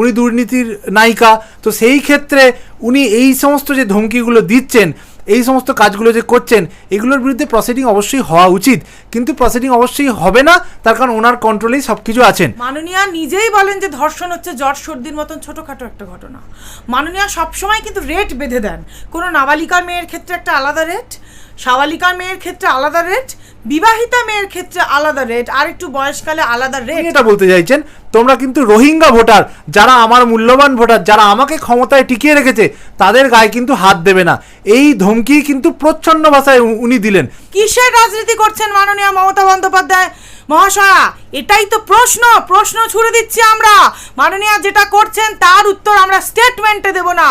উনি দুর্নীতির নায়িকা। তো সেই ক্ষেত্রে উনি এই সমস্ত যে ধমকিগুলো দিচ্ছেন, এই সমস্ত কাজগুলো যে করছেন, এগুলোর বিরুদ্ধে প্রসিডিং অবশ্যই হওয়া উচিত। কিন্তু প্রসিডিং অবশ্যই হবে না, তার কারণ ওনার কন্ট্রোলেই সব কিছু আছেন। মাননীয়া নিজেই বলেন যে ধর্ষণ হচ্ছে জ্বর সর্দির মতন ছোটোখাটো একটা ঘটনা। মাননীয়া সবসময় কিন্তু রেট বেঁধে দেন। কোনো নাবালিকার মেয়ের ক্ষেত্রে একটা আলাদা রেট সাবালিকার মেয়ের ক্ষেত্রে আলাদা রেট বিবাহিতা মেয়ের ক্ষেত্রে আলাদা রেট আর একটু বয়সকালে আলাদা রেট এটা বলতে চাইছেন? তোমরা কিন্তু রোহিঙ্গা ভোটার যারা আমার মূল্যবান ভোটার যারা আমাকে ক্ষমতায় টিকিয়ে রেখেছে তাদের গায়ে কিন্তু হাত দেবে না। এই ধমকি কিন্তু প্রচ্ছন্ন ভাষায় উনি দিলেন। কিসের রাজনীতি করছেন মাননীয় মমতা বন্দ্যোপাধ্যায়? মহাশয়া, এটাই তো প্রশ্ন প্রশ্ন ছুড়ে দিচ্ছি আমরা। মাননীয় যেটা করছেন, তার উত্তর আমরা স্টেটমেন্টে দেব না।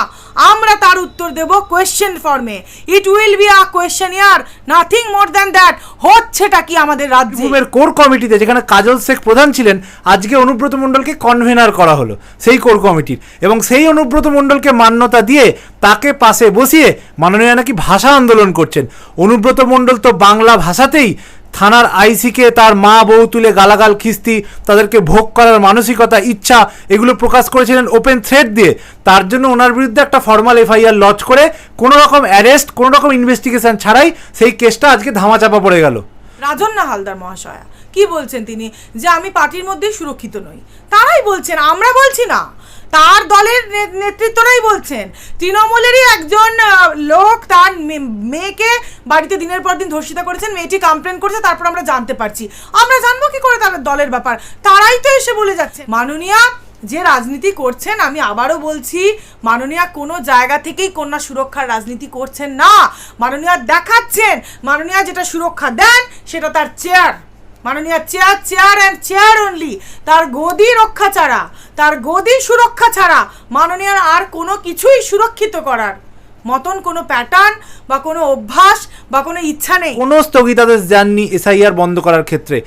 আমরা তার উত্তর দেব কোয়েশ্চেন ফর্মে it will be a question here nothing more than that হচ্ছেটা কি আমাদের রাজ্যে? বীরভূমের কোর কমিটিতে, যেখানে কাজল শেখ প্রধান ছিলেন, আজকে অনুব্রত মণ্ডলকে কনভেনার করা হলো, সেই কোর কমিটির। এবং সেই অনুব্রত মণ্ডলকে মান্যতা দিয়ে তাকে পাশে বসিয়ে মাননীয় নাকি ভাষা আন্দোলন করছেন। অনুব্রত মণ্ডল তো বাংলা ভাষাতেই থানার আইসিকে তার মা বউ তুলে গালাগাল, খিস্তি, তাদেরকে ভোগ করার মানসিকতা, ইচ্ছা, এগুলো প্রকাশ করেছিলেন ওপেন থ্রেড দিয়ে। তার জন্য ওনার বিরুদ্ধে একটা ফর্মাল এফআইআর লঞ্চ করে কোনো রকম অ্যারেস্ট কোনো রকম ইনভেস্টিগেশন ছাড়াই সেই কেসটা আজকে ধামাচাপা পড়ে গেল। রাজন্না হালদার মহাশয়া কি বলছেন তিনি? যে আমি পার্টির মধ্যে সুরক্ষিত নই। তারাই বলছেন, আমরা বলছি না। তার দলের নেতৃত্বরাই বলছেন। তৃণমূলেরই একজন লোক তার মেয়েকে বাড়িতে দিনের পর দিন ধর্ষিতা করেছেন, মেয়েটি কমপ্লেন করেছে, তারপর আমরা জানতে পারছি। আমরা জানব কি করে তার দলের ব্যাপার। তারাই তো এসে বলে যাচ্ছে। মাননীয়া যে রাজনীতি করছেন, আমি আবারও বলছি, মাননীয়া কোনো জায়গা থেকেই কন্যা সুরক্ষার রাজনীতি করছেন না। মাননীয়া দেখাচ্ছেন। মাননীয়া যেটা সুরক্ষা দেন, সেটা তার চেয়ার মাননীয়া chair chair and chair only তার গদি রক্ষা ছাড়া, তার গদি সুরক্ষা ছাড়া মাননীয়ার আর কোনো কিছুই সুরক্ষিত করার মতন কোনো প্যাটার্ন বা কোনো অভ্যাস বা কোনো ইচ্ছা নেই। কোনো স্থগিতাদেশ দেননি এসআইআর বন্ধ করার ক্ষেত্রে।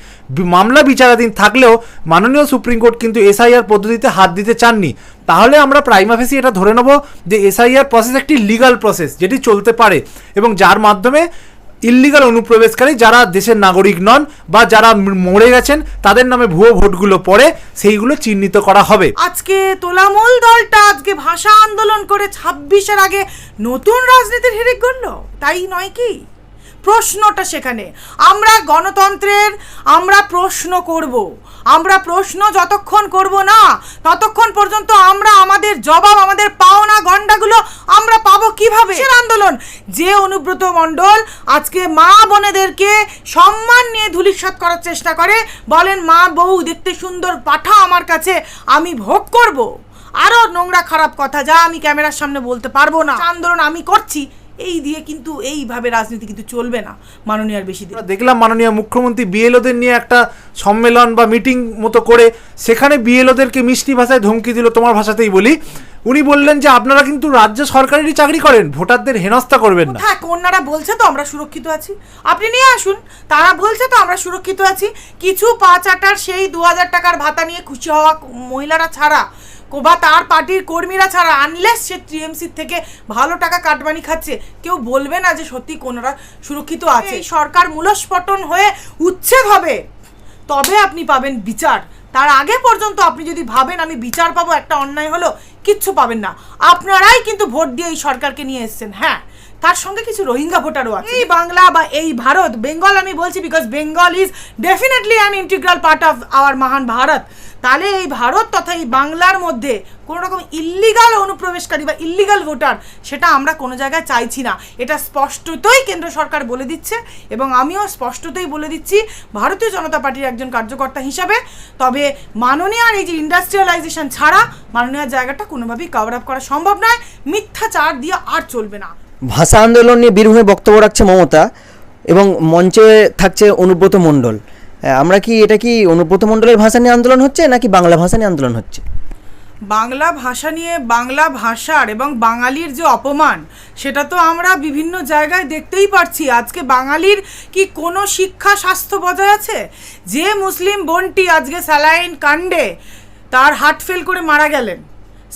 মামলা বিচারাধীন থাকলেও মাননীয় সুপ্রিম কোর্ট কিন্তু এসআইআর পদ্ধতিতে হাত দিতে চাননি। তাহলে আমরা প্রাইমাফেসি এটা ধরে নেব যে এসআইআর প্রসেস একটি লিগাল প্রসেস যেটি চলতে পারে এবং যার মাধ্যমে ইল্লিগাল অনুপ্রবেশকারী যারা দেশের নাগরিক নন বা যারা মরে গেছেন, তাদের নামে ভুয়ো ভোটগুলো পড়ে, সেইগুলো চিহ্নিত করা হবে। আজকে তোলামূল দলটা আজকে ভাষা আন্দোলন করে ছাব্বিশের আগে নতুন রাজনীতির হিড়িক গণ্য। তাই নয় কি? প্রশ্নটা সেখানে। আমরা গণতন্ত্রের, আমরা প্রশ্ন করব। আমরা প্রশ্ন যতক্ষণ করব না, ততক্ষণ পর্যন্ত আমরা আমাদের জবাব, আমাদের পাওনা গন্ডাগুলো আমরা পাবো কীভাবে? আন্দোলন? যে অনুব্রত মণ্ডল আজকে মা বোনেদেরকে সম্মান নিয়ে ধুলিসাৎ করার চেষ্টা করে, বলেন, মা, বউ, দেখতে সুন্দর পাঠা আমার কাছে, আমি ভোগ করব। আরও নোংরা খারাপ কথা যা আমি ক্যামেরার সামনে বলতে পারব না। আন্দোলন আমি করছি এই দিয়ে কিন্তু এইভাবে রাজনীতি কিন্তু চলবে না মাননীয়ার বেশি দিন। দেখলাম মাননীয় মুখ্যমন্ত্রী বিএলওদের নিয়ে একটা সম্মেলন বা মিটিং মতো করে সেখানে বিএলওদেরকে মিষ্টি ভাষায় ধমকি দিল তোমার ভাষাতেই বলি। উনি বললেন যে আপনারা কিন্তু রাজ্য সরকারেরই চাকরি করেন ভোটারদের হেনস্থা করবেন না। হ্যাঁ কন্যারা বলছে তো আমরা সুরক্ষিত আছি। আপনি নিয়ে আসুন তারা বলছে তো আমরা সুরক্ষিত আছি। কিছু পাঁচ আটার সেই দু হাজার টাকার ভাতা নিয়ে খুশি হওয়া মহিলারা ছাড়া বা তার পার্টির কর্মীরা ছাড়া আনলেস সে টিএমসি থেকে ভালো টাকা কাটবানি খাচ্ছে কেউ বলবে না যে সত্যি কোনরা সুরক্ষিত আছে। এই সরকার মূলস্ফটন হয়ে উচ্ছেদ হবে। তবে আপনি পাবেন বিচার। তার আগে পর্যন্ত আপনি যদি ভাবেন আমি বিচার পাবো একটা অন্যায় হলো কিচ্ছু পাবেন না। আপনারাই কিন্তু ভোট দিয়ে এই সরকারকে নিয়ে এসেছেন। হ্যাঁ তার সঙ্গে কিছু রোহিঙ্গা ভোটারও আছে। এই বাংলা বা এই ভারত, বেঙ্গল আমি বলছি because Bengal is definitely an integral part of our মহান ভারত তাহলে এই ভারত তথা এই বাংলার মধ্যে কোনো রকম ইল্লিগাল অনুপ্রবেশকারী বা ইল্লিগাল ভোটার, সেটা আমরা কোনো জায়গায় চাইছি না। এটা স্পষ্টতই কেন্দ্র সরকার বলে দিচ্ছে এবং আমিও স্পষ্টতই বলে দিচ্ছি ভারতীয় জনতা পার্টির একজন কার্যকর্তা হিসাবে। তবে মাননীয়ার এই যে ইন্ডাস্ট্রিয়ালাইজেশন ছাড়া মাননীয়ার জায়গাটা কোনোভাবেই কভার আপ করা সম্ভব নয়। মিথ্যাচার দিয়ে আর চলবে না। ভাষা আন্দোলন নিয়ে বীরভূমে বক্তব্য রাখছে মমতা এবং মঞ্চে থাকছে অনুব্রত মণ্ডল। আমরা কি এটা কি অনুব্রত মণ্ডলের ভাষা নিয়ে আন্দোলন হচ্ছে নাকি বাংলা ভাষা নিয়ে আন্দোলন হচ্ছে? বাংলা ভাষা নিয়ে বাংলা ভাষার এবং বাঙালির যে অপমান সেটা তো আমরা বিভিন্ন জায়গায় দেখতেই পারছি। আজকে বাঙালির কি কোনো শিক্ষা স্বাস্থ্য বজায় আছে? যে মুসলিম বোনটি আজকে স্যালাইন কাণ্ডে তার হার্ট ফেল করে মারা গেলেন।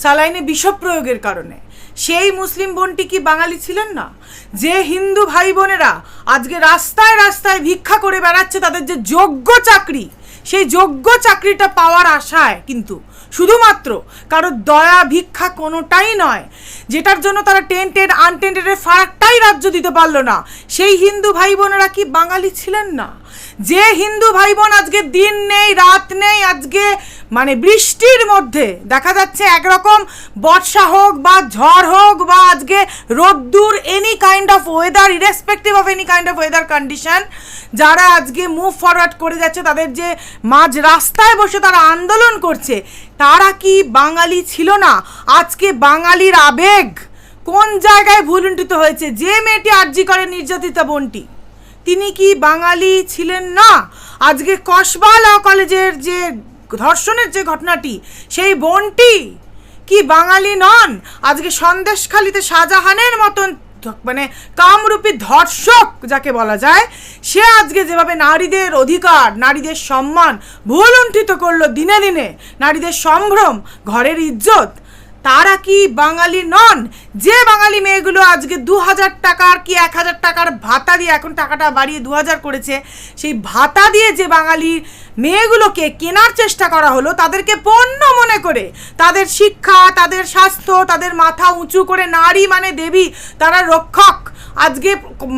স্যালাইনে বিষ প্রয়োগের কারণে। সেই মুসলিম বোনটি কি বাঙালি ছিলেন না? যে হিন্দু ভাই বোনেরা আজকে রাস্তায় রাস্তায় ভিক্ষা করে বেড়াচ্ছে তাদের যে যোগ্য চাকরি, সেই যোগ্য চাকরিটা পাওয়ার আশায় কিন্তু শুধুমাত্র কারও দয়া ভিক্ষা কোনোটাই নয়, যেটার জন্য তারা টেন্টেড আনটেন্টেডের ফারাকটাই রাজ্য দিতে পারল না। সেই হিন্দু ভাই বোনেরা কি বাঙালি ছিলেন না? যে হিন্দু ভাই বোন আজকে দিন নেই, রাত নেই, আজকে মানে বৃষ্টির মধ্যে, দেখা যাচ্ছে একরকম বর্ষা হোক বা ঝড় হোক বা আজকে রোদ্দুর any kind of weather irrespective of any kind of weather condition যারা আজকে মুভ ফরওয়ার্ড করে যাচ্ছে, তাদের যে মাঝ রাস্তায় বসে তারা আন্দোলন করছে, তারা কি বাঙালি ছিল না? আজকে বাঙালির আবেগ কোন জায়গায় ভুলুণ্ঠিত হয়েছে? যে মেয়েটি আর্জি করে নির্যাতিতা বোনটি তিনি কি বাঙালি ছিলেন না? আজকে কসবা ল কলেজের যে ধর্ষণের যে ঘটনাটি, সেই বোনটি কি বাঙালি নন? আজকে সন্দেশখালিতে শাহজাহানের মতন মানে কামরূপী ধর্ষক যাকে বলা যায়, সে আজকে যেভাবে নারীদের অধিকার, নারীদের সম্মান ভুলুণ্ঠিত করল দিনে দিনে, নারীদের সম্ভ্রম, ঘরের ইজ্জত তারা কি বাঙালি নন? যে বাঙালি মেয়েগুলো আজকে দু হাজার টাকার কি এক হাজার টাকার ভাতা দিয়ে এখন টাকাটা বাড়িয়ে দু হাজার করেছে, সেই ভাতা দিয়ে যে বাঙালি মেয়েগুলোকে কেনার চেষ্টা করা হলো, তাদেরকে পণ্য মনে করে, তাদের শিক্ষা, তাদের স্বাস্থ্য, তাদের মাথা উঁচু করে নারী মানে দেবী, তারা রক্ষক। আজকে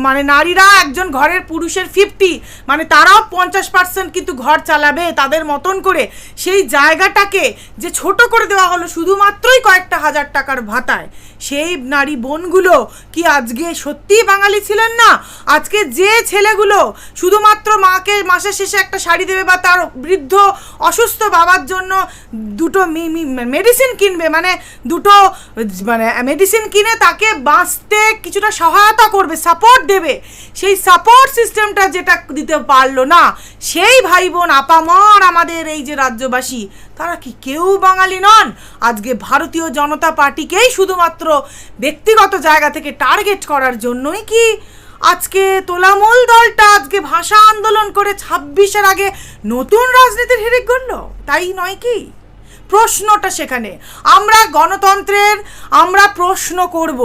মানে নারীরা একজন ঘরের পুরুষের ফিফটি মানে তারাও পঞ্চাশ পার্সেন্ট কিন্তু ঘর চালাবে তাদের মতন করে। সেই জায়গাটাকে যে ছোট করে দেওয়া হলো শুধুমাত্রই কয়েকটা হাজার টাকার ভাতায়, সেই নারী বোনগুলো কি আজকে সত্যিই বাঙালি ছিলেন না? আজকে যে ছেলেগুলো শুধুমাত্র মাকে মাসের শেষে একটা শাড়ি দেবে বা তার বৃদ্ধ অসুস্থ বাবার জন্য দুটো মেডিসিন কিনবে মানে দুটো মানে মেডিসিন কিনে তাকে বাঁচতে কিছুটা সহায়তা করবে সাপোর্ট দেবে। সেই সাপোর্ট সিস্টেমটা যেটা দিতে পারল না, সেই ভাই বোন আপামর আমাদের এই যে রাজ্যবাসী, তারা কি কেউ বাঙালি নন? আজকে ভারতীয় জনতা পার্টিকেই শুধুমাত্র ব্যক্তিগত জায়গা থেকে টার্গেট করার জন্যই কি আজকে তোলামূল দলটা আজকে ভাষা আন্দোলন করে ছাব্বিশের আগে নতুন রাজনীতির হিড়িক গড়ল তাই নয় কি? প্রশ্নটা সেখানে। আমরা গণতন্ত্রের, আমরা প্রশ্ন করব।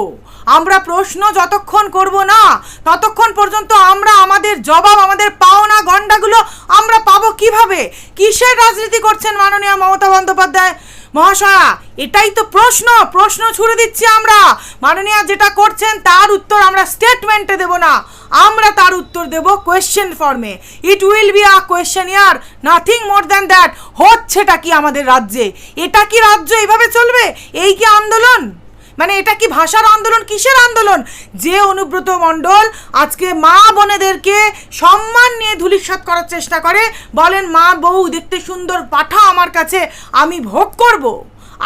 আমরা প্রশ্ন যতক্ষণ করব না, ততক্ষণ পর্যন্ত আমরা আমাদের জবাব, আমাদের পাওনা গন্ডাগুলো আমরা পাবো কীভাবে? কিসের রাজনীতি করছেন মাননীয় মমতা বন্দ্যোপাধ্যায়? মহাশয়া, এটাই তো প্রশ্ন প্রশ্ন ছুড়ে দিচ্ছি আমরা। মাননীয় যেটা করছেন, তার উত্তর আমরা স্টেটমেন্টে দেব না। আমরা তার উত্তর দেব কোয়েশ্চেন ফর্মে it will be a question here nothing more than that হচ্ছেটা কি আমাদের রাজ্যে? এটা কি রাজ্য এইভাবে চলবে? এই কি আন্দোলন? মানে এটা কি ভাষার আন্দোলন? কিসের আন্দোলন? যে অনুব্রত মণ্ডল আজকে মা বোনেদেরকে সম্মান নিয়ে ধুলিসাৎ করার চেষ্টা করে, বলেন, মা, বউ, দেখতে সুন্দর পাঠা আমার কাছে, আমি ভোগ করব।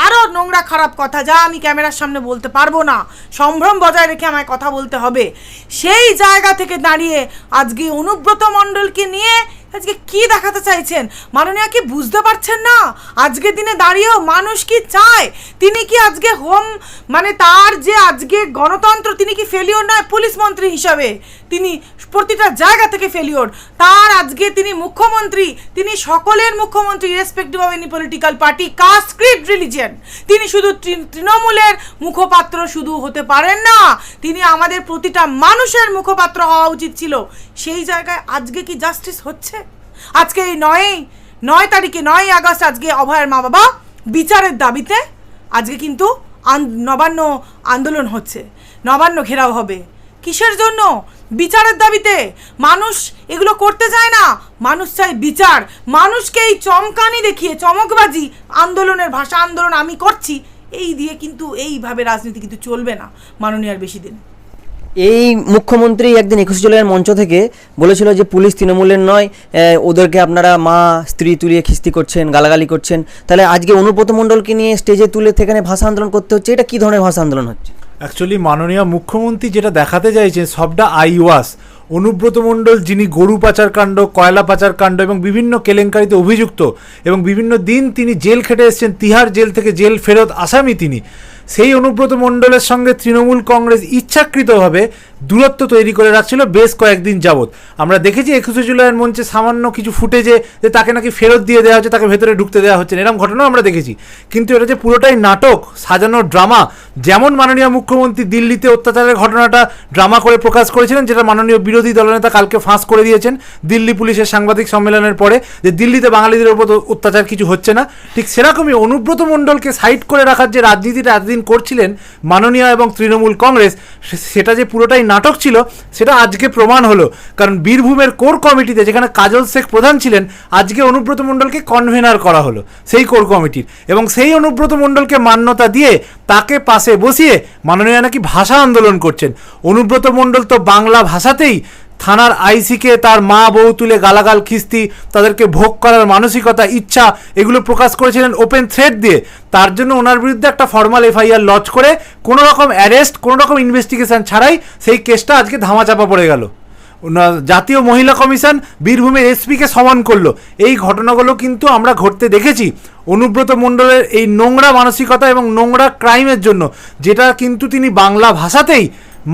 আরও নোংরা খারাপ কথা যা আমি ক্যামেরার সামনে বলতে পারব না। সম্ভ্রম বজায় রেখে আমায় কথা বলতে হবে। সেই জায়গা থেকে দাঁড়িয়ে আজকে অনুব্রত মণ্ডলকে নিয়ে আজকে কি দেখাতে চাইছেন? মাননীয় কি বুঝতে পারছেন না? আজকের দিনে দাঁড়িয়েও মানুষ কি চায়? তিনি কি আজকে হোম মানে তার যে আজকে গণতন্ত্র, তিনি কি ফেলিওর নয়? পুলিশ মন্ত্রী হিসাবে। তিনি প্রতিটা জায়গা থেকে ফেলিওর তার আজকে তিনি মুখ্যমন্ত্রী, তিনি সকলের মুখ্যমন্ত্রী respective of any political party caste creed religion তিনি শুধু তৃণমূলের মুখপাত্র শুধু হতে পারেন না, তিনি আমাদের প্রতিটা মানুষের মুখপাত্র হওয়া উচিত ছিল। সেই জায়গায় আজকে কি জাস্টিস হচ্ছে? আজকে এই নয় নয় তারিখে নয় আগস্ট আজকে অভয়ের মা বাবা বিচারের দাবিতে আজকে কিন্তু নবান্ন আন্দোলন হচ্ছে। নবান্ন ঘেরাও হবে। কিসের জন্য? বিচারের দাবিতে। মানুষ এগুলো করতে চায় না। মানুষ চায় বিচার। মানুষকে এই চমকানি দেখিয়ে, চমকবাজি আন্দোলনের ভাষা আন্দোলন আমি করছি। এই দিয়ে কিন্তু এইভাবে রাজনীতি কিন্তু চলবে না মাননীয় আর বেশি দিন। এই মুখ্যমন্ত্রী একদিন একুশে জুলাইয়ের মঞ্চ থেকে বলেছিল যে পুলিশ তৃণমূলের নয় ওদেরকে আপনারা মা, স্ত্রী তুলিয়ে খিস্তি করছেন, গালাগালি করছেন। তাহলে আজকে অনুব্রত মণ্ডলকে নিয়ে স্টেজে তুলে সেখানে ভাষা আন্দোলন করতে হচ্ছে, এটা কী ধরনের ভাষা আন্দোলন হচ্ছে? অ্যাকচুয়ালি মাননীয় মুখ্যমন্ত্রী যেটা দেখাতে চাইছেন সবটা আইওয়াস। অনুব্রত মণ্ডল যিনি গরু পাচার কাণ্ড, কয়লা পাচার কাণ্ড এবং বিভিন্ন কেলেঙ্কারিতে অভিযুক্ত এবং বিভিন্ন দিন তিনি জেল খেটে এসেছেন, তিহার জেল থেকে জেল ফেরত আসামি তিনি। সেই অনুব্রত মণ্ডলের সঙ্গে তৃণমূল কংগ্রেস ইচ্ছাকৃতভাবে দূরত্ব তৈরি করে রাখছিল বেশ কয়েকদিন যাবৎ। আমরা দেখেছি একুশে জুলাইয়ের মঞ্চে সামান্য কিছু ফুটেজে যে তাকে নাকি ফেরত দিয়ে দেওয়া হচ্ছে, তাকে ভেতরে ঢুকতে দেওয়া হচ্ছে এরকম ঘটনাও আমরা দেখেছি। কিন্তু এটা যে পুরোটাই নাটক, সাজানো ড্রামা, যেমন মাননীয় মুখ্যমন্ত্রী দিল্লিতে অত্যাচারের ঘটনাটা ড্রামা করে প্রকাশ করেছিলেন, যেটা মাননীয় বিরোধী বিরোধী দলনেতা কালকে ফাঁস করে দিয়েছেন দিল্লি পুলিশের সাংবাদিক সম্মেলনের পরে, যে দিল্লিতে বাঙালিদের উপর অত্যাচার কিছু হচ্ছে না। ঠিক সেরকমই অনুব্রত মণ্ডলকে সাইড করে রাখার যে রাজনীতিটা এতদিন করছিলেন মাননীয় এবং তৃণমূল কংগ্রেস সেটা যে পুরোটাই নাটক ছিল, সেটা আজকে প্রমাণ হলো। কারণ বীরভূমের কোর কমিটিতে যেখানে কাজল শেখ প্রধান ছিলেন, আজকে অনুব্রত মণ্ডলকে কনভেনার করা হলো, সেই কোর কমিটির। এবং সেই অনুব্রত মণ্ডলকে মান্যতা দিয়ে তাকে পাশে বসিয়ে মাননীয় নাকি ভাষা আন্দোলন করছেন। অনুব্রত মণ্ডল তো বাংলা ভাষাতেই থানার আইসিকে তার মা বউ তুলে গালাগাল, খিস্তি, তাদেরকে ভোগ করার মানসিকতা, ইচ্ছা, এগুলো প্রকাশ করেছিলেন ওপেন থ্রেড দিয়ে। তার জন্য ওনার বিরুদ্ধে একটা ফর্মাল এফআইআর লঞ্চ করে কোনো রকম অ্যারেস্ট, কোনো রকম ইনভেস্টিগেশন ছাড়াই সেই কেসটা আজকে ধামাচাপা পড়ে গেল। জাতীয় মহিলা কমিশন বীরভূমের এসপিকে সমান করল। এই ঘটনাগুলো কিন্তু আমরা ঘটতে দেখেছি। অনুব্রত মণ্ডলের এই নোংরা মানসিকতা এবং নোংরা ক্রাইমের জন্য, যেটা কিন্তু তিনি বাংলা ভাষাতেই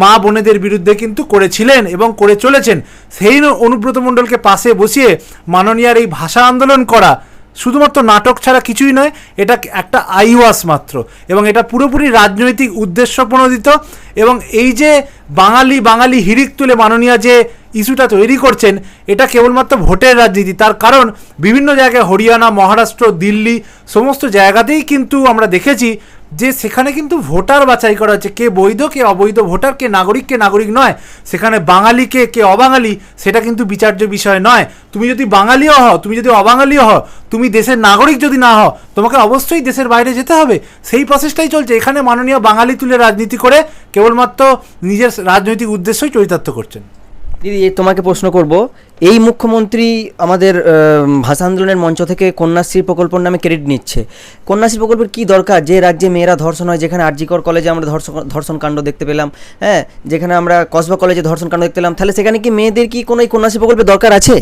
মা বোনেদের বিরুদ্ধে কিন্তু করেছিলেন এবং করে চলেছেন। সেই অনুব্রত মণ্ডলকে পাশে বসিয়ে মাননীয়ার এই ভাষা আন্দোলন করা শুধুমাত্র নাটক ছাড়া কিছুই নয়, এটা একটা আইওয়াস মাত্র এবং এটা পুরোপুরি রাজনৈতিক উদ্দেশ্য প্রণোদিত এবং এই যে বাঙালি বাঙালি হিরিক তুলে মাননীয় যে ইস্যুটা তৈরি করছেন, এটা কেবলমাত্র ভোটের রাজনীতি, তার কারণ বিভিন্ন জায়গায় হরিয়ানা, মহারাষ্ট্র, দিল্লি, সমস্ত জায়গাতেই কিন্তু আমরা দেখেছি যে সেখানে কিন্তু ভোটার বাছাই করা হচ্ছে। কে বৈধ, কে অবৈধ ভোটার, কে নাগরিক কে নাগরিক নয়। সেখানে বাঙালি কে কে অবাঙালি, সেটা কিন্তু বিচার্য বিষয় নয়। তুমি যদি বাঙালিও হও, তুমি যদি অবাঙালিও হও, তুমি দেশের নাগরিক যদি না হও, তোমাকে অবশ্যই দেশের বাইরে যেতে হবে। সেই প্রসেসটাই চলছে। এখানে মাননীয় বাঙালি তুলে রাজনীতি করে কেবলমাত্র নিজের রাজনৈতিক উদ্দেশ্যই চরিতার্থ করছেন। দিদি তোমাকে প্রশ্ন করব, এই মুখ্যমন্ত্রী আমাদের ভাষা আন্দোলনের মঞ্চ থেকে কন্যাশ্রী প্রকল্পের নামে ক্রেডিট নিচ্ছে। কন্যাশ্রী প্রকল্পের কি দরকার? যে রাজ্যে মেয়েরা ধর্ষণ হয়, যেখানে আরজিকর কলেজে আমরা ধর্ষণ ধর্ষণ কাণ্ড দেখতে পেলাম হ্যাঁ? যেখানে আমরা কসবা কলেজে ধর্ষণ কাণ্ড দেখতে পেলাম, তাহলে সেখানে কি মেয়েদের কি কোনো এই কন্যাশ্রী প্রকল্পের দরকার আছে?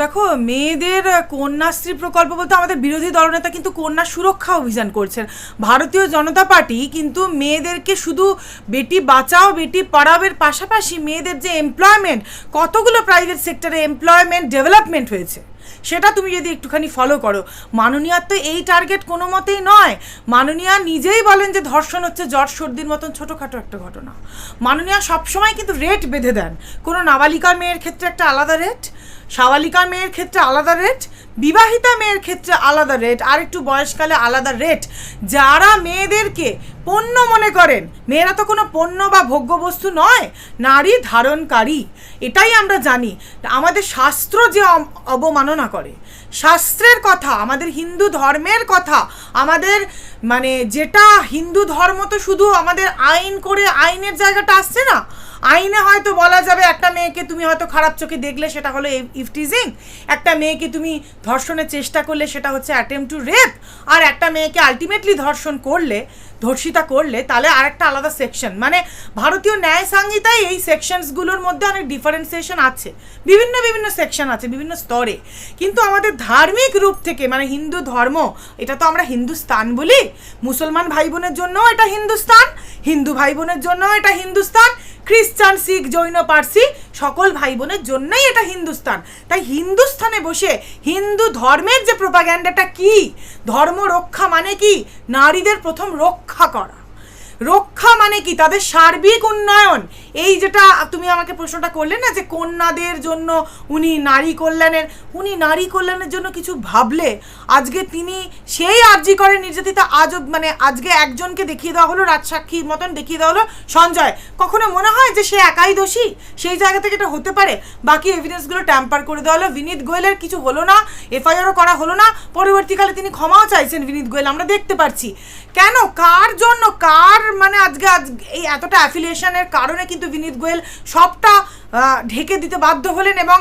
দেখো, মেয়েদের কন্যাশ্রী প্রকল্প বলতে আমাদের বিরোধী দলনেতা কিন্তু কন্যা সুরক্ষা অভিযান করছেন। ভারতীয় জনতা পার্টি কিন্তু মেয়েদেরকে শুধু বেটি বাঁচাও, বেটি পড়াবের পাশাপাশি মেয়েদের যে এমপ্লয়মেন্ট কতগুলো প্রাইভেট সেক্টরে এমপ্লয়মেন্ট ডেভেলপমেন্ট হয়েছে, সেটা তুমি যদি একটুখানি ফলো করো। মাননীয়ার তো এই টার্গেট কোনো মতেই নয়। মাননীয়া নিজেই বলেন যে ধর্ষণ হচ্ছে জ্বর সর্দির মতন ছোটোখাটো একটা ঘটনা। মাননীয়া সবসময় কিন্তু রেট বেঁধে দেন। কোনো নাবালিকার মেয়ের ক্ষেত্রে একটা আলাদা রেট সাবালিকা মেয়ের ক্ষেত্রে আলাদা রেট বিবাহিতা মেয়ের ক্ষেত্রে আলাদা রেট আর একটু বয়সকালে আলাদা রেট যারা মেয়েদেরকে পণ্য মনে করেন, মেয়েরা তো কোনো পণ্য বা ভোগ্যবস্তু নয়, নারী ধারণকারী। এটাই আমরা জানি। আমাদের শাস্ত্র যে অবমাননা করে, শাস্ত্রের কথা, আমাদের হিন্দু ধর্মের কথা, আমাদের মানে যেটা হিন্দু ধর্ম তো শুধু আমাদের আইন করে আইনের জায়গাটা আসছে না। আইনে হয়তো বলা যাবে একটা মেয়েকে তুমি হয়তো খারাপ চোখে দেখলে সেটা হলো ইফটিজিং একটা মেয়েকে তুমি ধর্ষণের চেষ্টা করলে সেটা হচ্ছে অ্যাটেম্প টু রেপ আর একটা মেয়েকে আলটিমেটলি ধর্ষণ করলে, ধর্ষিতা করলে, তাহলে আরেকটা আলাদা সেকশন মানে ভারতীয় ন্যায় সংহিতায় এই সেকশনসগুলোর মধ্যে অনেক ডিফারেন্সিয়েশন আছে। বিভিন্ন বিভিন্ন সেকশন আছে, বিভিন্ন স্তরে। কিন্তু আমাদের ধার্মিক রূপ থেকে মানে হিন্দু ধর্ম, এটা তো আমরা হিন্দুস্তান বলি মুসলমান ভাই বোনের জন্যও এটা হিন্দুস্তান, হিন্দু ভাই বোনের জন্যও এটা হিন্দুস্তান, খ্রিস্টান, শিখ, জৈন, পার্সি সকল ভাই বোনের জন্যই এটা হিন্দুস্তান। তাই হিন্দুস্থানে বসে হিন্দু ধর্মের যে প্রোপাগ্যান্ডাটা কি? ধর্ম রক্ষা মানে কি? নারীদের প্রথম রক্ষা করা। রক্ষা মানে কি? তাদের সার্বিক উন্নয়ন। এই যেটা তুমি আমাকে প্রশ্নটা করলে না যে কন্যাদের জন্য উনি নারী কল্যাণের, উনি নারী কল্যাণের জন্য কিছু ভাবলে আজকে তিনি সেই আর্জি করে নির্যাতিতা আজ মানে আজকে একজনকে দেখিয়ে দেওয়া হলো, রাজসাক্ষীর মতন দেখিয়ে দেওয়া হলো সঞ্জয়। কখনো মনে হয় যে সে একাই দোষী? সেই জায়গা থেকে এটা হতে পারে? বাকি এভিডেন্সগুলো ট্যাম্পার করে দেওয়া হলো। বিনীত গোয়েলের কিছু হলো না, এফআইআরও করা হলো না। পরবর্তীকালে তিনি ক্ষমাও চাইছেন বিনীত গোয়েল, আমরা দেখতে পাচ্ছি কেন? কার জন্য? কার মানে আজকে আজ এই এতটা অ্যাফিলিয়েশনের কারণে কিন্তু বিনীত গোয়েল সবটা ঢেকে দিতে বাধ্য হলেন এবং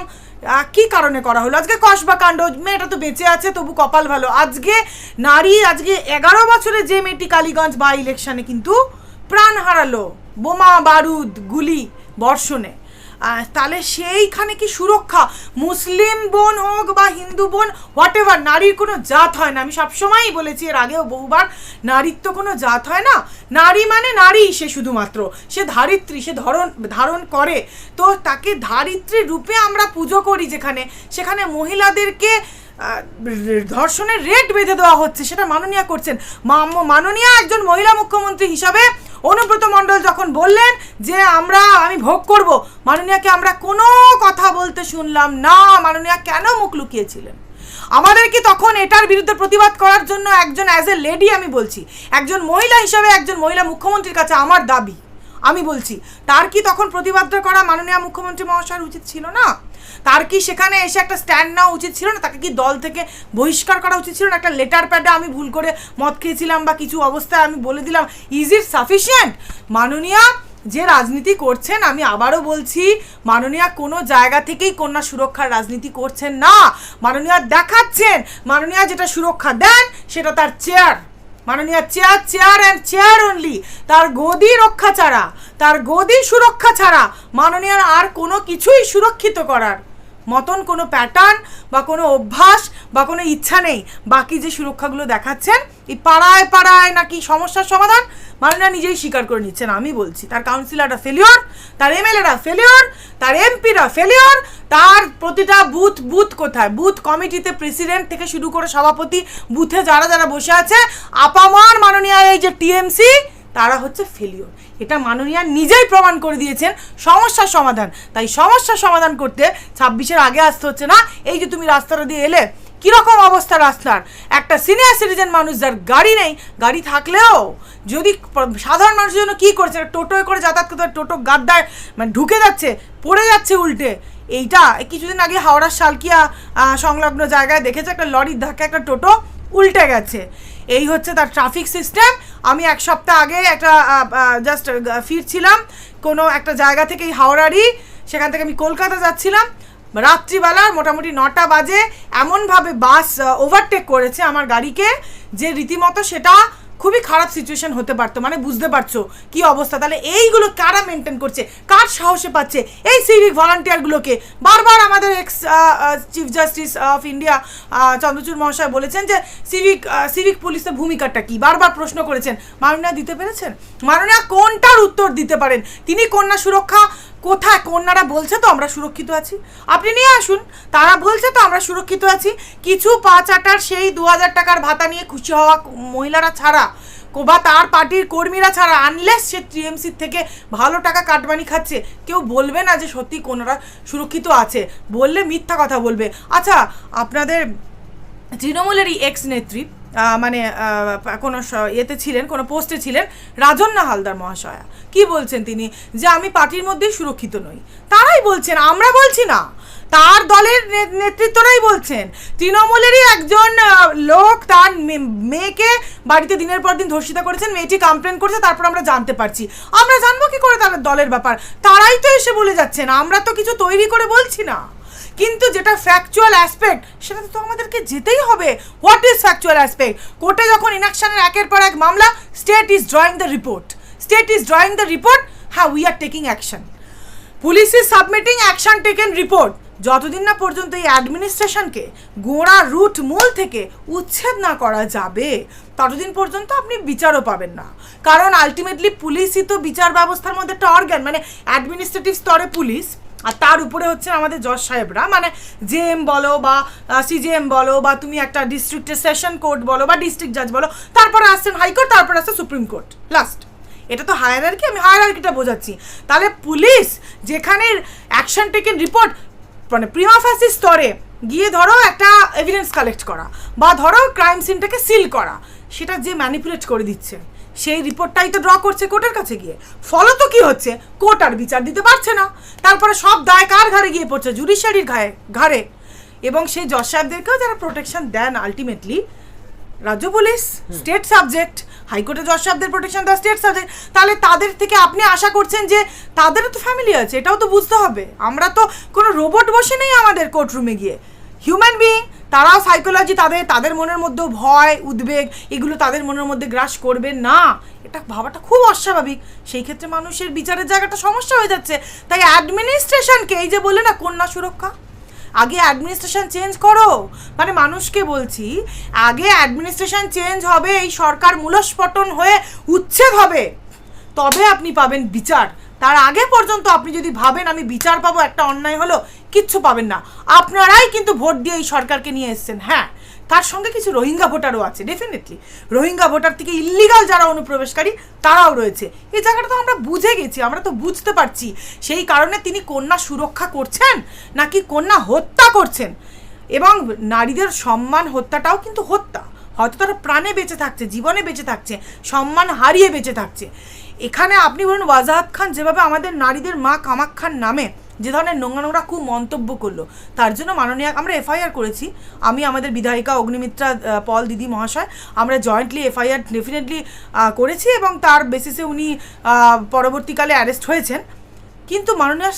কি কারণে করা হলো? আজকে কসবা কাণ্ড, মেয়েটা তো বেঁচে আছে, তবু কপাল ভালো। আজকে নারী, আজকে এগারো বছরে যে মেয়েটি কালীগঞ্জ বা ইলেকশনে কিন্তু প্রাণ হারালো। বোমা, বারুদ, গুলি, বর্ষণে। তাহলে সেইখানে কি সুরক্ষা? মুসলিম বোন হোক বা হিন্দু বোন হোয়াট এভার নারীর কোনো জাত হয় না। আমি সবসময়ই বলেছি, এর আগেও বহুবার, নারীর তো কোনো জাত হয় না। নারী মানে নারী, সে শুধুমাত্র। সে ধারিত্রী, সে ধরন ধারণ করে। তো তাকে ধারিত্রী রূপে আমরা পুজো করি যেখানে। সেখানে মহিলাদেরকে ধর্ষণের রেট বেঁধে দেওয়া হচ্ছে, সেটা মাননীয়া করছেন। মাননীয়া একজন মহিলা মুখ্যমন্ত্রী হিসাবে অনুব্রত মণ্ডল যখন বললেন যে আমরা, আমি ভোগ করব, মাননীয়াকে আমরা কোনো কথা বলতে শুনলাম না, মাননীয়া কেন মুখ লুকিয়েছিলেন? আমাদের কি তখন এটার বিরুদ্ধে প্রতিবাদ করার জন্য একজন অ্যাজ এ লেডি আমি বলছি, একজন মহিলা হিসাবে একজন মহিলা মুখ্যমন্ত্রীর কাছে আমার দাবি, আমি বলছি, তার কি তখন প্রতিবাদটা করা মাননীয় মুখ্যমন্ত্রী মহাশয়ের উচিত ছিল না? তার কি সেখানে এসে একটা স্ট্যান্ড নেওয়া উচিত ছিল না? তাকে কি দল থেকে বহিষ্কার করা উচিত ছিল না? একটা লেটার প্যাডে আমি ভুল করে মদ খেয়েছিলাম বা কিছু অবস্থায় আমি বলে দিলাম। ইজ ইট সাফিসিয়েন্ট মাননীয়া যে রাজনীতি করছেন, আমি আবারও বলছি, মাননীয়া কোনো জায়গা থেকেই কন্যা সুরক্ষার রাজনীতি করছেন না। মাননীয়া দেখাচ্ছেন। মাননীয়া যেটা সুরক্ষা দেন, সেটা তার চেয়ার মাননীয় chair chair and chair only তার গদি রক্ষা ছাড়া, তার গদি সুরক্ষা ছাড়া মাননীয় আর কোনো কিছুই সুরক্ষিত করার মতন কোনো প্যাটার্ন বা কোনো অভ্যাস বা কোনো ইচ্ছা নেই, বাকি যে সুরক্ষাগুলো দেখাচ্ছেন, এই পাড়ায় পাড়ায় নাকি সমস্যার সমাধান মাননীয়া নিজেই স্বীকার করে নিচ্ছেন, আমি বলছি। তার কাউন্সিলররা ফেলিওর তার এমএলএরা ফেলিওর তার এমপিরা ফেলিওর তার প্রতিটা বুথ বুথ কোথায়? বুথ কমিটিতে প্রেসিডেন্ট থেকে শুরু করে সভাপতি, বুথে যারা যারা বসে আছে, আপামার মাননীয় এই যে টিএমসি তারা হচ্ছে ফেলিওর এটা মাননীয়া নিজেই প্রমাণ করে দিয়েছেন, সমস্যার সমাধান। তাই সমস্যার সমাধান করতে ছাব্বিশের আগে আসতে হচ্ছে না। এই যে তুমি রাস্তাটা দিয়ে এলে কীরকম অবস্থা রাস্তার? একটা সিনিয়র সিটিজেন মানুষ যার গাড়ি নেই, গাড়ি থাকলেও যদি সাধারণ মানুষের জন্য কী করছে? টোটোয় করে যাতায়াত করতে টোটো গাদ্দায় মানে ঢুকে যাচ্ছে, পড়ে যাচ্ছে উল্টে। এইটা এই কিছুদিন আগে হাওড়ার শালকিয়া সংলগ্ন জায়গায় দেখেছে, একটা লরির ধাক্কা একটা টোটো উল্টে গেছে। এই হচ্ছে তার ট্রাফিক সিস্টেম আমি এক সপ্তাহ আগে একটা জাস্ট ফিরছিলাম, কোনো একটা জায়গা থেকে এই হাওড়ারই, সেখান থেকে আমি কলকাতা যাচ্ছিলাম। রাত্রিবেলা মোটামুটি নটা বাজে এমনভাবে বাস ওভারটেক করেছে আমার গাড়িকে, যে রীতিমতো সেটা খুবই খারাপ সিচুয়েশন হতে পারতো। মানে বুঝতে পারছ কি অবস্থা? তাহলে এইগুলো কারা মেনটেন করছে? কার সাহসে পাচ্ছে? এই সিভিক ভলান্টিয়ারগুলোকে বারবার আমাদের ex chief justice of India Chandrachud মহাশয় বলেছেন যে সিভিক সিভিক পুলিশের ভূমিকাটা কি? বারবার প্রশ্ন করেছেন। মাননীয়া দিতে পেরেছেন? মাননীয়া কোনটার উত্তর দিতে পারেন? তিনি কন্যা সুরক্ষা কোথায়, কন্যারা বলছে তো আমরা সুরক্ষিত আছি। আপনি নিয়ে আসুন, তারা বলছে তো আমরা সুরক্ষিত আছি। কিছু পাঁচ আটার সেই দু হাজার টাকার ভাতা নিয়ে খুশি হওয়া মহিলারা ছাড়া, বা তার পার্টির কর্মীরা ছাড়া আনলেস সে টিএমসি থেকে ভালো টাকা কাটমানি খাচ্ছে, কেউ বলবে না যে সত্যি কোনরা সুরক্ষিত আছে। বললে মিথ্যা কথা বলবে। আচ্ছা আপনাদের তৃণমূলেরই এক্স নেত্রী মানে কোনো ইয়েতে ছিলেন, কোনো পোস্টে ছিলেন রাজন্না হালদার মহাশয়া। কি বলছেন তিনি? যে আমি পার্টির মধ্যেই সুরক্ষিত নই। তারাই বলছেন, আমরা বলছি না। তার দলের নেতৃত্বরাই বলছেন। তৃণমূলেরই একজন লোক তার মেয়েকে বাড়িতে দিনের পর দিন ধর্ষিতা করেছেন, মেয়েটি কমপ্লেন করছে, তারপর আমরা জানতে পারছি। আমরা জানব কি করে তার দলের ব্যাপার? তারাই তো এসে বলে যাচ্ছেন, আমরা তো কিছু তৈরি করে বলছি না। কিন্তু যেটা ফ্যাকচুয়াল অ্যাসপেক্ট সেটাতে তো আমাদেরকে যেতেই হবে। হোয়াট ইজ ফ্যাকচুয়াল অ্যাসপেক্ট কোর্টে যখন ইনাকশানের একের পর এক মামলা state is drawing the report state is drawing the report হ্যাঁ we are taking action police is submitting action taken report যতদিন না পর্যন্ত এই অ্যাডমিনিস্ট্রেশনকে গোড়া রুট মূল থেকে উচ্ছেদ না করা যাবে, ততদিন পর্যন্ত আপনি বিচারও পাবেন না। কারণ আলটিমেটলি পুলিশই তো বিচার ব্যবস্থার মধ্যে একটা অর্গ্যান মানে অ্যাডমিনিস্ট্রেটিভ স্তরে পুলিশ। আর তার উপরে হচ্ছে আমাদের জজ সাহেবরা। মানে জেএম বলো বা সিজিএম বলো বা তুমি একটা ডিস্ট্রিক্টের সেশন কোর্ট বলো বা ডিস্ট্রিক্ট জাজ বলো, তারপরে আসছেন হাইকোর্ট তারপরে আসছে সুপ্রিম কোর্ট লাস্ট এটা তো হায়ারার্কি আমি হায়ারার্কিটা বোঝাচ্ছি। তাহলে পুলিশ যেখানে অ্যাকশন টেকেন রিপোর্ট মানে প্রিমাফাসি স্তরে গিয়ে ধরো একটা এভিডেন্স কালেক্ট করা বা ধরো ক্রাইম সিনটাকে সিল করা, সেটা যে ম্যানিপুলেট করে দিচ্ছে। সেই রিপোর্টটাই তো ড্র করছে কোর্টের কাছে গিয়ে। ফলত কি হচ্ছে? কোর্ট আর বিচার দিতে পারছে না। তারপরে সব দায় কার ঘাড়ে গিয়ে পড়ছে? জুডিশিয়ারির ঘায়ে ঘাড়ে। এবং সেই জজ সাহেবদেরকেও যারা প্রোটেকশন দেন আলটিমেটলি রাজ্য পুলিশ স্টেট সাবজেক্ট হাইকোর্টে জজ সাহেবদের প্রোটেকশন দেওয়া স্টেট সাবজেক্ট তাহলে তাদের থেকে আপনি আশা করছেন যে তাদেরও তো ফ্যামিলি আছে? এটাও তো বুঝতে হবে। আমরা তো কোনো রোবট বসে নেই আমাদের কোর্টরুমে গিয়ে। হিউম্যান বিইং তারাও সাইকোলজি তাদের তাদের মনের মধ্যেও ভয়, উদ্বেগ, এগুলো তাদের মনের মধ্যে গ্রাস করবে না। এটা ভাবাটা খুব অস্বাভাবিক। সেই ক্ষেত্রে মানুষের বিচারের জায়গাটা সমস্যা হয়ে যাচ্ছে। তাই অ্যাডমিনিস্ট্রেশনকে এই যে বললে না, কন্যা সুরক্ষা? আগে অ্যাডমিনিস্ট্রেশন চেঞ্জ করো। মানে মানুষকে বলছি, আগে অ্যাডমিনিস্ট্রেশন চেঞ্জ হবে, এই সরকার মূলস্পটন হয়ে উচ্ছেদ হবে। তবে আপনি পাবেন বিচার। তার আগে পর্যন্ত আপনি যদি ভাবেন আমি বিচার পাবো, একটা অন্যায় হলো, কিচ্ছু পাবেন না। আপনারাই কিন্তু ভোট দিয়ে এই সরকারকে নিয়ে এসছেন। হ্যাঁ তার সঙ্গে কিছু রোহিঙ্গা ভোটারও আছে ডেফিনেটলি রোহিঙ্গা ভোটার থেকে ইল্লিগাল যারা অনুপ্রবেশকারী, তারাও রয়েছে। এই জায়গাটা তো আমরা বুঝে গেছি, আমরা তো বুঝতে পারছি। সেই কারণে তিনি কন্যা সুরক্ষা করছেন, নাকি কন্যা হত্যা করছেন? এবং নারীদের সম্মান হত্যাটাও কিন্তু হত্যা। হয়তো তারা প্রাণে বেঁচে থাকছে, জীবনে বেঁচে থাকছে, সম্মান হারিয়ে বেঁচে থাকছে। এখানে আপনি বলুন ওয়াজাহাত খান যেভাবে আমাদের নারীদের মা কামাক্ষার নামে যে ধরনের নোংরা নোংরা খুব মন্তব্য করল, তার জন্য মাননীয়, আমরা এফআইআর করেছি। আমি আমাদের বিধায়িকা অগ্নিমিত্রা পল দিদি মহাশয়, আমরা জয়েন্টলি এফআইআর ডেফিনেটলি করেছি এবং তার বেসিসে উনি পরবর্তীকালে অ্যারেস্ট হয়েছেন। কিন্তু মাননীয়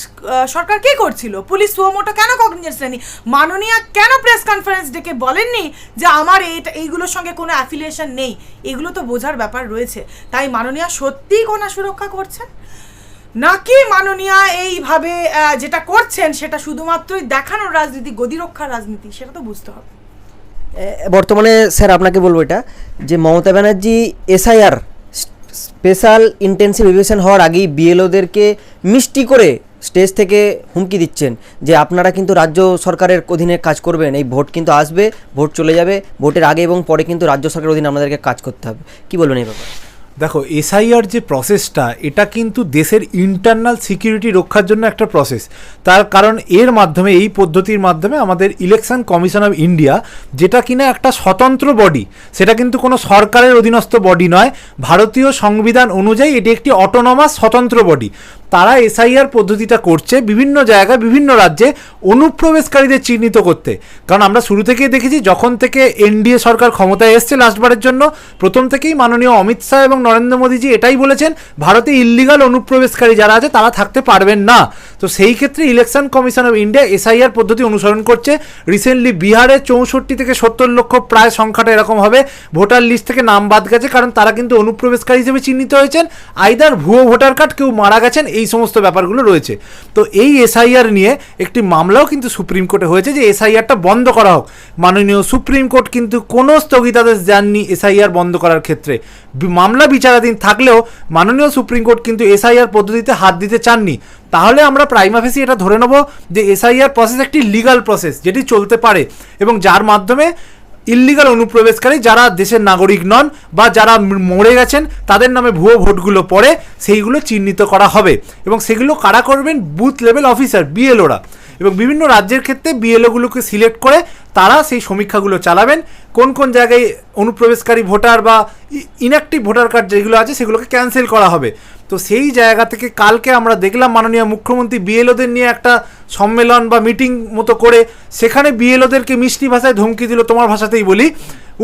সরকার কি করছিল? পুলিশ সুমোটো কেন কগনিজেন্স নেয়নি মাননীয় কেন প্রেস কনফারেন্স ডেকে বলেননি যে আমার এইটা এইগুলোর সঙ্গে কোনো অ্যাফিলিয়েশন নেই? এগুলো তো বোঝার ব্যাপার রয়েছে। তাই মাননীয় সত্যিই কন্যা সুরক্ষা করছেন? নাকি মাননীয়া এইভাবে যেটা করছেন সেটা শুধুমাত্রই দেখানোর রাজনীতি গদি রক্ষার রাজনীতি, সেটা তো বুঝতে হবে। বর্তমানে স্যার আপনাকে বলব এটা, যে Mamata Banerjee SIR special intensive revision হওয়ার আগেই বিএলওদেরকে মিষ্টি করে স্টেজ থেকে হুমকি দিচ্ছেন যে আপনারা কিন্তু রাজ্য সরকারের অধীনে কাজ করবেন। এই ভোট কিন্তু আসবে, ভোট চলে যাবে, ভোটের আগে এবং পরে কিন্তু রাজ্য সরকারের অধীনে আমাদেরকে কাজ করতে হবে। কী বলবেন এই ব্যাপারে? দেখো এসআইআর যে প্রসেসটা এটা কিন্তু দেশের ইন্টারনাল সিকিউরিটি রক্ষার জন্য একটা প্রসেস তার কারণ এর মাধ্যমে, এই পদ্ধতির মাধ্যমে আমাদের ইলেকশন কমিশন অফ ইন্ডিয়া যেটা কিনা একটা স্বতন্ত্র বডি সেটা কিন্তু কোনো সরকারের অধীনস্থ বডি নয়। ভারতীয় সংবিধান অনুযায়ী এটি একটি অটোনমাস স্বতন্ত্র বডি তারা এসআইআর পদ্ধতিটা করছে বিভিন্ন জায়গায়, বিভিন্ন রাজ্যে অনুপ্রবেশকারীদের চিহ্নিত করতে। কারণ আমরা শুরু থেকেই দেখেছি, যখন থেকে এনডিএ সরকার ক্ষমতায় এসছে লাস্টবারের জন্য, প্রথম থেকেই মাননীয় অমিত শাহ এবং নরেন্দ্র মোদীজি এটাই বলেছেন, ভারতে ইল্লিগাল অনুপ্রবেশকারী যারা আছে তারা থাকতে পারবেন না। তো সেই ক্ষেত্রে election commission of India SIR পদ্ধতি অনুসরণ করছে। রিসেন্টলি বিহারে চৌষট্টি থেকে সত্তর লক্ষ প্রায় সংখ্যাটা এরকম হবে। ভোটার লিস্ট থেকে নাম বাদ গেছে, কারণ তারা কিন্তু অনুপ্রবেশকারী হিসেবে চিহ্নিত হয়েছেন। আইদার ভুয়ো ভোটার কার্ড, কেউ মারা গেছেন এই সমস্ত ব্যাপারগুলো রয়েছে। তো এই এসআইআর নিয়ে একটি মামলাও কিন্তু সুপ্রিম কোর্টে হয়েছে যে এসআইআরটা বন্ধ করা হোক। মাননীয় সুপ্রিম কোর্ট কিন্তু কোনো স্থগিতাদেশ দেননি এসআইআর বন্ধ করার ক্ষেত্রে। মামলা বিচারাধীন থাকলেও মাননীয় সুপ্রিম কোর্ট কিন্তু এসআইআর পদ্ধতিতে হাত দিতে চাননি। তাহলে আমরা প্রাইমাফেসি এটা ধরে নেব যে এসআইআর প্রসেস একটি লিগাল প্রসেস যেটি চলতে পারে এবং যার মাধ্যমে ইল্লিগাল অনুপ্রবেশকারী যারা দেশের নাগরিক নন বা যারা মরে গেছেন, তাদের নামে ভুয়ো ভোটগুলো পড়ে, সেইগুলো চিহ্নিত করা হবে। এবং সেগুলো কারা করবেন? বুথ লেভেল অফিসার, বিএলওরা। এবং বিভিন্ন রাজ্যের ক্ষেত্রে বিএলওগুলোকে সিলেক্ট করে তারা সেই সমীক্ষাগুলো চালাবেন। কোন কোন জায়গায় অনুপ্রবেশকারী ভোটার বা ইনঅ্যাক্টিভ ভোটার কার্ড যেগুলো আছে, সেগুলোকে ক্যান্সেল করা হবে। তো সেই জায়গা থেকে কালকে আমরা দেখলাম মাননীয় মুখ্যমন্ত্রী বিএলওদের নিয়ে একটা সম্মেলন বা মিটিং মতো করে, সেখানে বিএলওদেরকে মিষ্টি ভাষায় ধমকি দিল, তোমার ভাষাতেই বলি।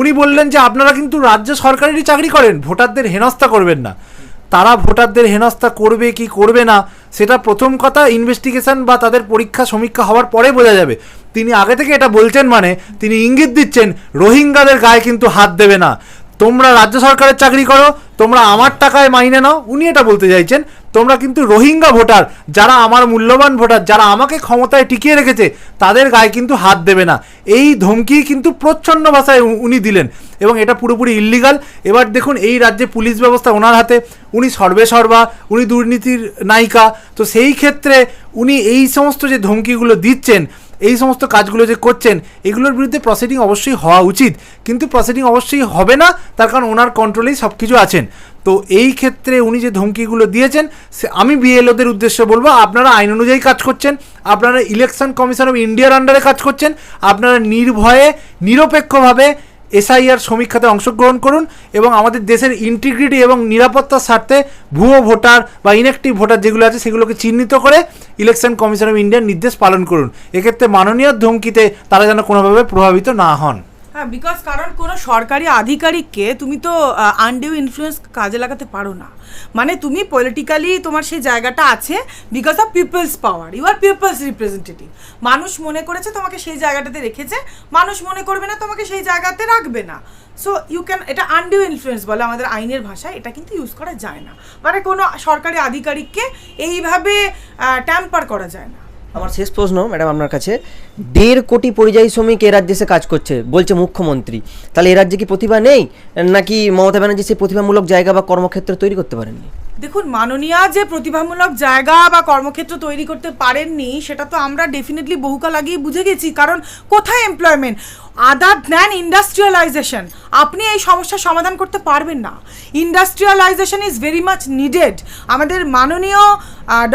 উনি বললেন যে, আপনারা কিন্তু রাজ্য সরকারেরই চাকরি করেন, ভোটারদের হেনস্থা করবেন না। তারা ভোটারদের হেনস্থা করবে কি করবে না, সেটা প্রথম কথা ইনভেস্টিগেশন বা তাদের পরীক্ষা সমীক্ষা হওয়ার পরে বোঝা যাবে। তিনি আগে থেকে এটা বলছেন মানে তিনি ইঙ্গিত দিচ্ছেন, রোহিঙ্গাদের গায়ে কিন্তু হাত দেবে না। তোমরা রাজ্য সরকারের চাকরি করো তোমরা আমার টাকায় মাইনে নাও, উনি এটা বলতে চাইছেন, তোমরা কিন্তু রোহিঙ্গা ভোটার, যারা আমার মূল্যবান ভোটার, যারা আমাকে ক্ষমতায় টিকিয়ে রেখেছে, তাদের গায়ে কিন্তু হাত দেবে না। এই ধমকি কিন্তু প্রচ্ছন্ন ভাষায় উনি দিলেন, এবং এটা পুরোপুরি ইল্লিগাল এবার দেখুন, এই রাজ্যে পুলিশ ব্যবস্থা ওনার হাতে, উনি সর্বে সর্বা, উনি দুর্নীতির নায়িকা। তো সেই ক্ষেত্রে উনি এই সমস্ত যে ধমকিগুলো দিচ্ছেন এই সমস্ত কাজগুলো যে করছেন, এগুলোর বিরুদ্ধে প্রসিডিং অবশ্যই হওয়া উচিত। কিন্তু প্রসিডিং অবশ্যই হবে না, তার কারণ ওনার কন্ট্রোলেই সব কিছু আছেন। তো এই ক্ষেত্রে উনি যে ধমকিগুলো দিয়েছেন, সে আমি বিএলওদের উদ্দেশ্যে বলব, আপনারা আইন অনুযায়ী কাজ করছেন, আপনারা ইলেকশন কমিশন অফ ইন্ডিয়ার আন্ডারে কাজ করছেন, আপনারা নির্ভয়ে, নিরপেক্ষভাবে এসআইআর সমীক্ষাতে অংশগ্রহণ করুন এবং আমাদের দেশের ইন্টিগ্রিটি এবং নিরাপত্তার স্বার্থে ভুয়ো ভোটার বা ইনঅ্যাক্টিভ ভোটার যেগুলো আছে সেগুলোকে চিহ্নিত করে ইলেকশন কমিশন অফ ইন্ডিয়ার নির্দেশ পালন করুন। এক্ষেত্রে মাননীয় ধমকিতে তারা যেন কোনোভাবে প্রভাবিত না হন। হ্যাঁ বিকজ কারণ কোনো সরকারি আধিকারিককে তুমি তো আনডিউ ইনফ্লুয়েন্স কাজে লাগাতে পারো না। মানে তুমি পলিটিক্যালি তোমার সেই জায়গাটা আছে because of people's power you are people's representative মানুষ মনে করেছে তোমাকে সেই জায়গাটাতে রেখেছে, মানুষ মনে করবে না তোমাকে সেই জায়গাতে রাখবে না। সো ইউ ক্যান এটা আনডিউ ইনফ্লুয়েন্স বলে আমাদের আইনের ভাষায়, এটা কিন্তু ইউজ করা যায় না। মানে কোনো সরকারি আধিকারিককে এইভাবে ট্যাম্পার করা যায় না। আমার শেষ প্রশ্ন ম্যাডাম আপনার কাছে। দেড় কোটি পরিযায়ী শ্রমিক এ রাজ্যে এসে কাজ করছে, বলছে মুখ্যমন্ত্রী। তাহলে এ রাজ্যে কি প্রতিভা নেই? নাকি মমতা ব্যানার্জি সেই প্রতিভামূলক জায়গা বা কর্মক্ষেত্র তৈরি করতে পারেননি? দেখুন, মাননীয়া যে প্রতিভামূলক জায়গা বা কর্মক্ষেত্র তৈরি করতে পারেননি, সেটা তো আমরা ডেফিনেটলি বহুকাল আগেই বুঝে গেছি। কারণ কোথায় এমপ্লয়মেন্ট আদার দ্যান ইন্ডাস্ট্রিয়ালাইজেশন আপনি এই সমস্যার সমাধান করতে পারবেন না। Industrialisation is very much needed আমাদের মাননীয়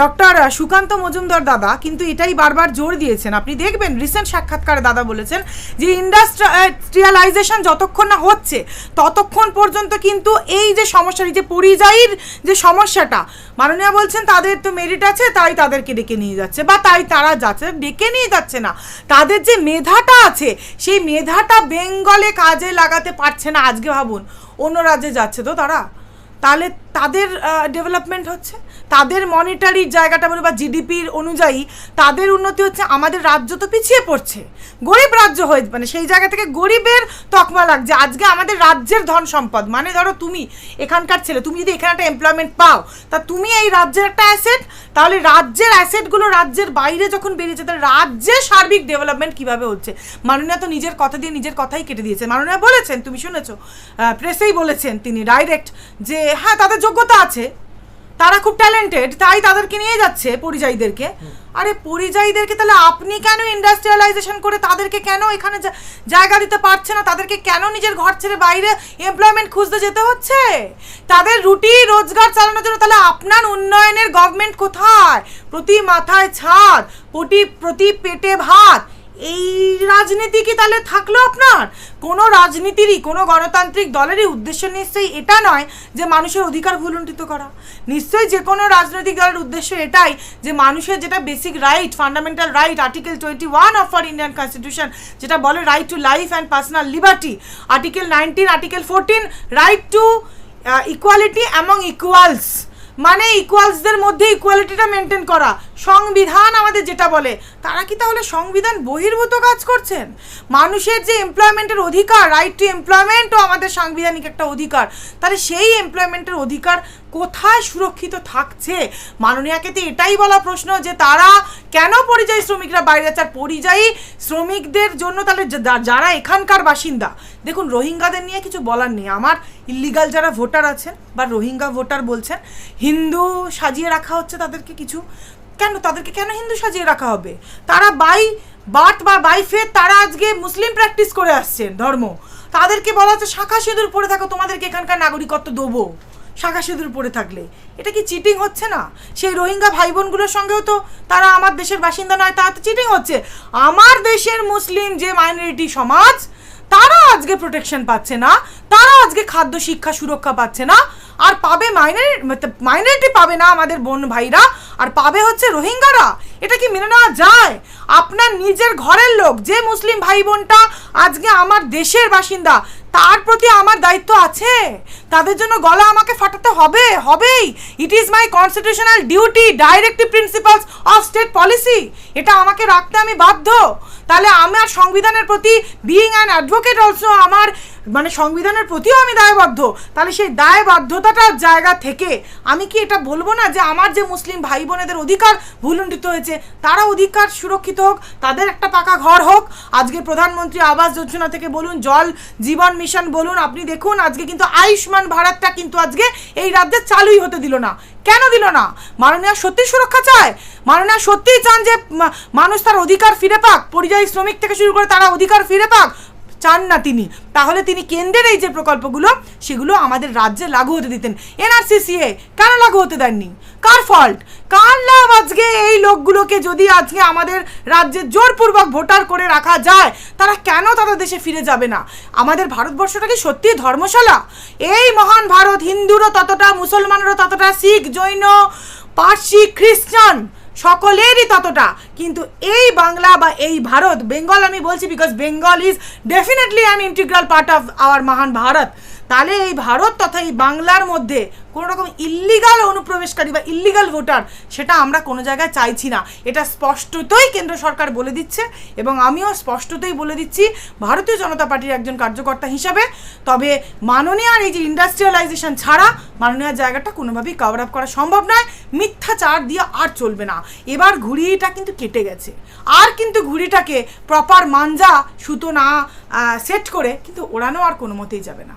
ডক্টর সুকান্ত মজুমদার দাদা কিন্তু এটাই বারবার জোর দিয়েছেন। আপনি দেখবেন রিসেন্ট সাক্ষাৎকারে দাদা বলেছেন যে ইন্ডাস্ট্রিয়ালাইজেশন যতক্ষণ না হচ্ছে, ততক্ষণ পর্যন্ত কিন্তু এই যে সমস্যা এই যে পরিযায়ীর যে সমস্যাটা, মাননীয় বলছেন তাদের তো মেরিট আছে, তাই তাদেরকে ডেকে নিয়ে যাচ্ছে। বা তাই তারা যাচ্ছে, ডেকে নিয়ে যাচ্ছে না। তাদের যে মেধাটা আছে, সেই মেধাটা বেঙ্গলে কাজে লাগাতে পারছে না, আজকে ভাবুন। অন্য রাজ্যে যাচ্ছে তো তারা। তাহলে তাদের ডেভেলপমেন্ট হচ্ছে? তাদের মনিটারি জায়গাটা বলে বা জিডিপির অনুযায়ী তাদের উন্নতি হচ্ছে, আমাদের রাজ্য তো পিছিয়ে পড়ছে। গরিব রাজ্য হয়ে মানে সেই জায়গা থেকে গরিবের তকমা লাগছে। আজকে আমাদের রাজ্যের ধন সম্পদ মানে ধরো তুমি এখানকার ছেলে, তুমি যদি এখানে একটা এমপ্লয়মেন্ট পাও, তা তুমি এই রাজ্যের একটা অ্যাসেট তাহলে রাজ্যের অ্যাসেটগুলো রাজ্যের বাইরে যখন বেরিয়েছে, তাহলে রাজ্যের সার্বিক ডেভেলপমেন্ট কীভাবে হচ্ছে? মাননীয়া তো নিজের কথা দিয়ে নিজের কথাই কেটে দিয়েছে মাননীয়া বলেছেন, তুমি শুনেছো প্রেসেই বলেছেন তিনি ডাইরেক্ট যে হ্যাঁ তাদের যোগ্যতা আছে। তারা খুব ট্যালেন্টেড তাই তাদেরকে নিয়ে যাচ্ছে পরিযায়ীদেরকে। আরে পরিযায়ীদেরকে তাহলে আপনি কেন ইন্ডাস্ট্রিয়ালাইজেশন করে তাদেরকে কেন এখানে জায়গা দিতে পারছে না? তাদেরকে কেন নিজের ঘর ছেড়ে বাইরে এমপ্লয়মেন্ট খুঁজতে যেতে হচ্ছে? তাদের রুটি রোজগার চালানোর জন্য তাহলে আপনার উন্নয়নের গভর্নমেন্ট কোথায়? প্রতি মাথায় ছাদ, প্রতি প্রতি পেটে ভাত। এই রাজনীতি কি তাহলে থাকল আপনার? কোনো রাজনীতিরই, কোনো গণতান্ত্রিক দলেরই উদ্দেশ্য নিশ্চয়ই এটা নয় যে মানুষের অধিকার ভুলুণ্ঠিত করা। নিশ্চয়ই যে কোনো রাজনৈতিক দলের উদ্দেশ্য এটাই যে মানুষের যেটা basic right fundamental right article twenty one of our Indian constitution যেটা বলে right to life and personal liberty article nineteen article fourteen right to equality among equals মানে ইকুয়ালসদের মধ্যে ইকুয়ালিটিটা মেনটেন করা। সংবিধান আমাদের যেটা বলে, তারা কি তাহলে সংবিধান বহির্ভূত কাজ করছেন? মানুষের যে এমপ্লয়মেন্টের অধিকার রাইট টু এমপ্লয়মেন্টও আমাদের সাংবিধানিক একটা অধিকার। তাহলে সেই এমপ্লয়মেন্টের অধিকার কোথায় সুরক্ষিত থাকছে? মাননীয়াকে তো এটাই বলা প্রশ্ন যে তারা কেন পরিযায়ী শ্রমিকরা বাইরে যাচ্ছে আর পরিযায়ী শ্রমিকদের জন্য তাহলে যারা এখানকার বাসিন্দা, দেখুন রোহিঙ্গাদের নিয়ে কিছু বলার নেই। আমার ইলিগাল যারা ভোটার আছেন বা রোহিঙ্গা ভোটার বলছেন, হিন্দু সাজিয়ে রাখা হচ্ছে তাদেরকে কিছু। কেন? তাদেরকে কেন হিন্দু সাজিয়ে রাখা হবে? তারা বাই বার্থ বা বাই ফেথ তারা আজকে মুসলিম প্র্যাকটিস করে আসছেন, ধর্ম। তাদেরকে বলা হচ্ছে, শাখা সিঁদুর পরে থাকো, তোমাদেরকে এখানকার নাগরিকত্ব দেবো শাখা সিঁদুর পরে থাকলে। এটা কি চিটিং হচ্ছে না? সেই রোহিঙ্গা ভাই বোনগুলোর সঙ্গেও তো তারা আমার দেশের বাসিন্দা নয় তা তো চিটিং হচ্ছে। আমার দেশের মুসলিম যে মাইনরিটি সমাজ তারা আজকে প্রোটেকশন পাচ্ছে না, তারা আজকে খাদ্য শিক্ষা সুরক্ষা পাচ্ছে না, আর পাবে মাইনরি মাইনরিটি পাবে না আমাদের বোন ভাইরা, আর পাবে হচ্ছে রোহিঙ্গারা। এটা কি মেনে নেওয়া যায়? আপনার নিজের ঘরের লোক, যে মুসলিম ভাই বোনটা আজকে আমার দেশের বাসিন্দা তার প্রতি আমার দায়িত্ব আছে। তাদের জন্য গলা আমাকে ফাটাতে হবে, হবেই। It is my constitutional duty directive principles of state policy এটা আমাকে রাখতে আমি বাধ্য। তাহলে আমার সংবিধানের প্রতি বিইং অ্যান অ্যাডভোকেট অলসো আমার মানে সংবিধানের প্রতিও আমি দায়বদ্ধ। তাহলে সেই দায়বদ্ধতাটার জায়গা থেকে আমি কি এটা বলব না যে আমার যে মুসলিম ভাই বোনেদের অধিকার ভুলুণ্ঠিত হয়েছে, তারা অধিকার সুরক্ষিত হোক, তাদের একটা পাকা ঘর হোক। আজকে প্রধানমন্ত্রী আবাস যোজনা থেকে বলুন, জল জীবন মিশন বলুন, আপনি দেখুন, আজকে কিন্তু আয়ুষ্মান ভারতটা কিন্তু আজকে এই রাজ্যে চালুই হতে দিল না। কেন দিল না? মাননীয় সত্যি সুরক্ষা চায়। মাননীয় সত্যিই চান যে মানুষ তার অধিকার ফিরে পাক, পরিযায়ী শ্রমিক থেকে শুরু করে তারা অধিকার ফিরে পাক। চান না তিনি। তাহলে তিনি কেন্দ্রের এই যে প্রকল্পগুলো, সেগুলো আমাদের রাজ্যে লাগু হতে দিতেন। এনআরসিসিএ কেন লাগু হতে দেননি? কার ফল্ট কার লাভ আজকে এই লোকগুলোকে যদি আজকে আমাদের রাজ্যে জোরপূর্বক ভোটার করে রাখা যায়, তারা কেন তাদের দেশে ফিরে যাবে না? আমাদের ভারতবর্ষটা কি সত্যি ধর্মশালা? এই মহান ভারত হিন্দুরও ততটা মুসলমানেরও ততটা শিখ, জৈন, পার্সি, খ্রিস্টান সকলেরই ততটা। কিন্তু এই বাংলা বা এই ভারত বেঙ্গল আমি বলছি because Bengal is definitely an integral part of our মহান ভারত তাহলে এই ভারত তথা এই বাংলার মধ্যে কোনো রকম ইল্লিগাল অনুপ্রবেশকারী বা ইল্লিগাল ভোটার, সেটা আমরা কোনো জায়গায় চাইছি না। এটা স্পষ্টতই কেন্দ্র সরকার বলে দিচ্ছে এবং আমিও স্পষ্টতই বলে দিচ্ছি, ভারতীয় জনতা পার্টির একজন কার্যকর্তা হিসাবে। তবে মাননীয়ার এই যে ইন্ডাস্ট্রিয়ালাইজেশন ছাড়া মাননীয়ার জায়গাটা কোনোভাবেই কভার আপ করা সম্ভব নয়। মিথ্যাচার দিয়ে আর চলবে না। এবার ঘুড়িটা কিন্তু কেটে গেছে। আর কিন্তু ঘুড়িটাকে প্রপার মাঞ্জা, সুতো না সেট করে কিন্তু ওড়ানো আর কোনো মতেই যাবে না।